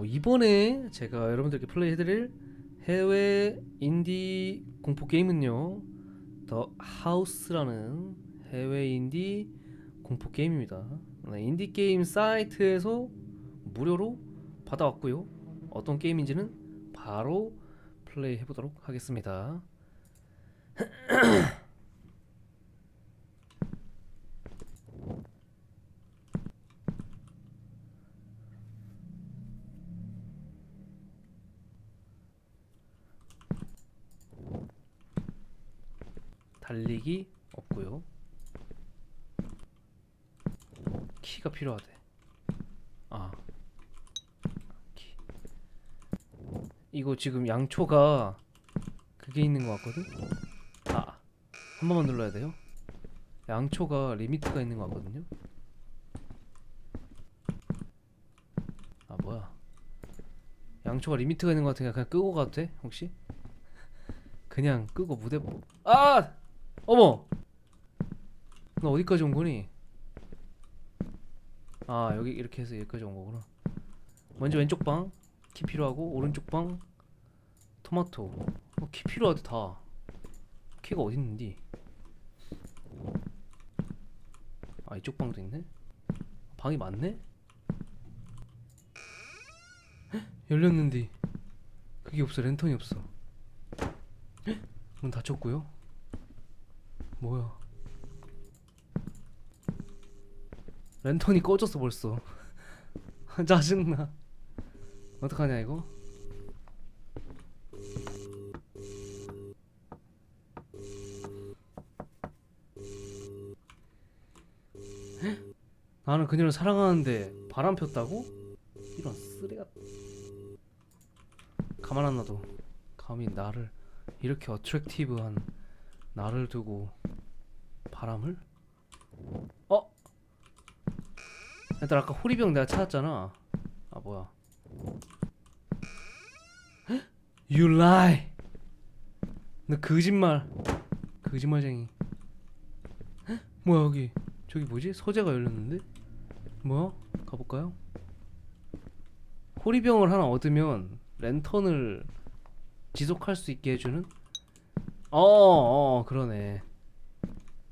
어, 이번에 제가 여러분들께 플레이해드릴 해외 인디 공포 게임은요, 더 하우스라는 해외 인디 공포 게임입니다. 네, 인디 게임 사이트에서 무료로 받아왔고요. 어떤 게임인지는 바로 플레이해 보도록 하겠습니다. 달리기 없고요. 키가 필요하대. 아, 키. 이거 지금 양초가 그게 있는 것 같거든. 아, 한 번만 눌러야 돼요. 양초가 리미트가 있는 것 같거든요. 아 뭐야? 양초가 리미트가 있는 것 같으니까 그냥 끄고 가도 돼? 혹시? 그냥 끄고 무대 보- 아! 어머! 너 어디까지 온 거니? 아 여기 이렇게 해서 여기까지 온 거구나 먼저 왼쪽 방 키 필요하고 오른쪽 방 토마토 어, 키 필요하대 다 키가 어디 있는디? 아 이쪽 방도 있네? 방이 많네? 헉, 열렸는데 그게 없어 랜턴이 없어 헉, 문 닫혔고요 뭐야? 랜턴이 꺼졌어 벌써. 짜증나. 어떡하냐 이거? 헉? 나는 그녀를 사랑하는데 바람 폈다고? 이런 쓰레가. 가만 안 놔도 감히 나를 이렇게 어트랙티브한 나를 두고 바람을? 어? 얘들아 아까 호리병 내가 찾았잖아 아 뭐야 헉? You lie 너 거짓말 거짓말쟁이 헉? 뭐야 여기 저기 뭐지? 서재가 열렸는데? 뭐야? 가볼까요? 호리병을 하나 얻으면 랜턴을 지속할 수 있게 해주는? 어, 어 그러네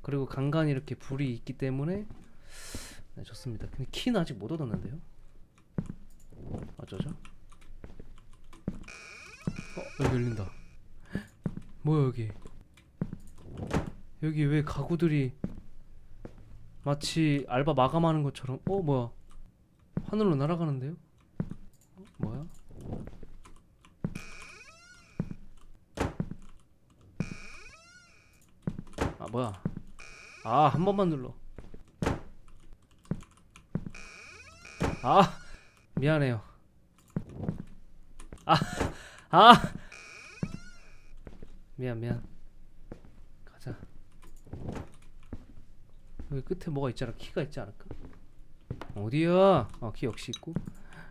그리고 간간히 이렇게 불이 있기 때문에 네, 좋습니다. 근데 키는 아직 못 얻었는데요. 어쩌죠? 어, 여기 열린다. 헉, 뭐야 여기? 여기 왜 가구들이 마치 알바 마감하는 것처럼? 어 뭐야? 하늘로 날아가는데요? 어, 뭐야? 아 뭐야? 아 한 번만 눌러. 아 미안해요 아 아! 미안 미안 가자 여기 끝에 뭐가 있잖아 키가 있지 않을까? 어디야? 아키 역시 있고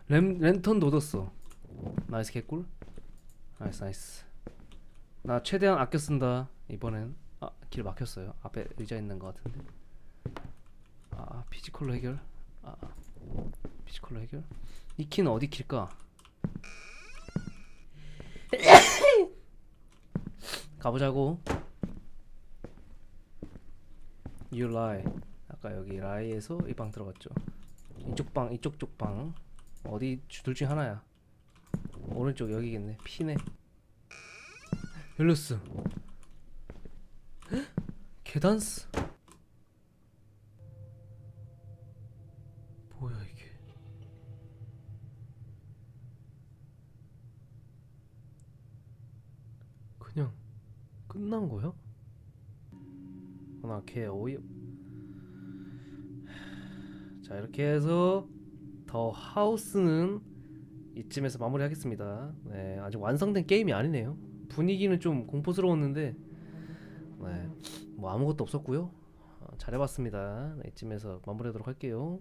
랜, 랜턴도 얻었어 나이스 개꿀 나이스 나이스 나 최대한 아껴 쓴다 이번엔 아 길 막혔어요 앞에 의자 있는 것 같은데 아 피지컬로 해결 아 아. 피지컬로 해결? 이 키는 어디 키일까? 가보자고. You lie. 아까 여기 lie에서 이 방 들어갔죠. 이쪽 방, 이쪽 쪽 방. 어디 둘 중에 하나야. 오른쪽 여기겠네. 피네. 열렸어. 계단스. 뭐야 이게? 그냥 끝난 거야? 나걔 어이없. 자 이렇게 해서 더 하우스는 이쯤에서 마무리하겠습니다. 네, 아직 완성된 게임이 아니네요. 분위기는 좀 공포스러웠는데, 네, 뭐 아무것도 없었고요. 어, 잘해봤습니다. 네, 이쯤에서 마무리하도록 할게요.